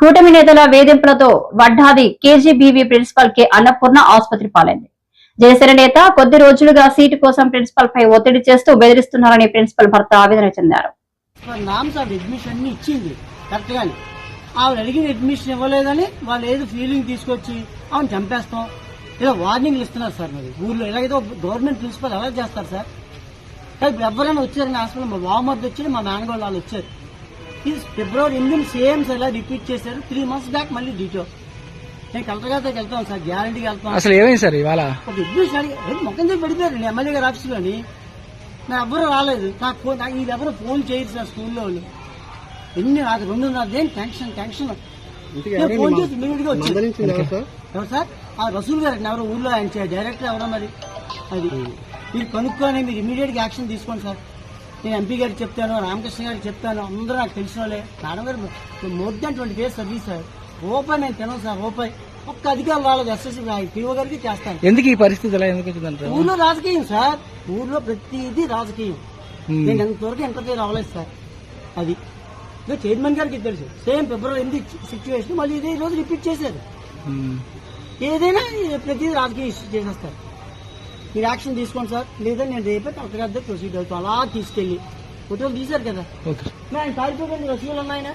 కూటమి నేతల వేధింపులతో Vaddadi KGBV principal K. Annapurna ఆసుపత్రి పాలైంది. జనసేన నేత కొద్ది రోజులుగా సీటు కోసం ప్రిన్సిపల్ పై ఒత్తిడి చేస్తూ బెదిరిస్తున్నారని ప్రిన్సిపల్ భర్త ఆవేదన చెందారు. ఆఫ్ అడ్మిషన్ అన్ని ఇచ్చింది ఆవిడ అడిగిన అడ్మిషన్ ఇవ్వలేదని వాళ్ళు ఏదో ఫీలింగ్ తీసుకొచ్చి ఆమె చంపేస్తాం. ఏదో వార్నింగ్లు ఇస్తున్నారు సార్ మరి. ఊర్లో ఎలాగైతే గవర్నమెంట్ ప్రిన్సిపల్ ఎలా చేస్తారు సార్. ఎవరైనా వచ్చారని హాస్పిటల్ మా బావమర్ది వచ్చారు మా మేనగోళ్ళు వాళ్ళు వచ్చారు. ఇది ఫిబ్రవరి ఎనిమిది సేమ్ సార్ ఇలా రిపీట్ చేశారు? త్రీ మంత్స్ బ్యాక్ మళ్ళీ డీటో నేను కలెక్టర్ గారితో వెళ్తాను సార్ గ్యారంటీకి వెళ్తాం. అసలు ఏమైంది సార్ ఇవాళ? ఒక అడ్మిషన్ అడిగి మొక్కం చెప్పి పడిపోయారు ఎమ్మెల్యే గారి ఆఫీస్లోని. నా ఎవరు రాలేదు. నాకు ఫోన్ ఎవరు ఫోన్ చేయరు సార్ స్కూల్లో వాళ్ళు. ఎన్ని నాకు రెండున్నర దేని టెన్షన్ టెన్షన్ ఫోన్ చేసి ఇమీడియట్గా వచ్చాను ఎవరు సార్? ఆ రసూల్ గారు ఎవరు ఊర్లో ఆయన డైరెక్టర్ ఎవరో మరి. అది. మీరు కనుక్కొని మీరు ఇమీడియట్గా యాక్షన్ తీసుకోండి సార్. నేను ఎంపీ గారికి చెప్తాను రామకృష్ణ గారికి చెప్తాను అందరూ నాకు తెలిసిన వాళ్ళే. మేడం గారు more than twenty days service sir. రూపాయి నేను తినను సార్ రూపాయి. ఒక్క అధికారులు వాళ్ళకి ఎస్ఎస్సీ పీఓ గారికి చేస్తాను. ఎందుకు ఈ పరిస్థితి ఎలా ఎందుకు వచ్చిందంటారు ఊర్లో రాజకీయం సార్. ఊర్లో ప్రతిదీ రాజకీయం. నేను ఎంతవరకు ఎంటర్టైన్ అవ్వలేదు సార్. అది. చైర్మన్ గారికి తెలుసు. సేమ్ ఫిబ్రవరి ఎనిమిది సిచ్యువేషన్ మళ్ళీ ఇదే రోజు రిపీట్ చేశారు. ఏదైనా ప్రతిదీ రాజకీయ ఇష్యూ చేసేస్తారు. మీరు యాక్షన్ తీసుకోండి సార్. లేదా నేను రేపే కలెక్టర్ గారి ప్రొసీడ్ అవుతాం. అలా తీసుకెళ్ళి. ఫోటోలు తీశారు కదా. ఆయన పారిపోయిన రసీదులు ఉన్నాయన?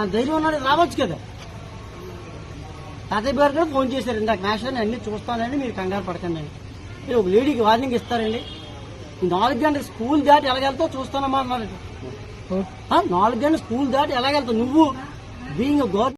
ఆ ధైర్యం ఉన్నాడు రావచ్చు కదా. తాతయ్య గారు కూడా ఫోన్ చేశారు. ఇందాక నేషనల్ అన్ని చూస్తానని మీరు కంగారు పడకండి. మీరు ఒక లేడీకి వార్నింగ్ ఇస్తారండి. నాలుగు గంటల స్కూల్ దాటి ఎలాగెళ్తావు చూస్తానమ్మా అన్నారు నాలుగు గంటల స్కూల్ దాటి ఎలాగెళ్తావు నువ్వు? Being government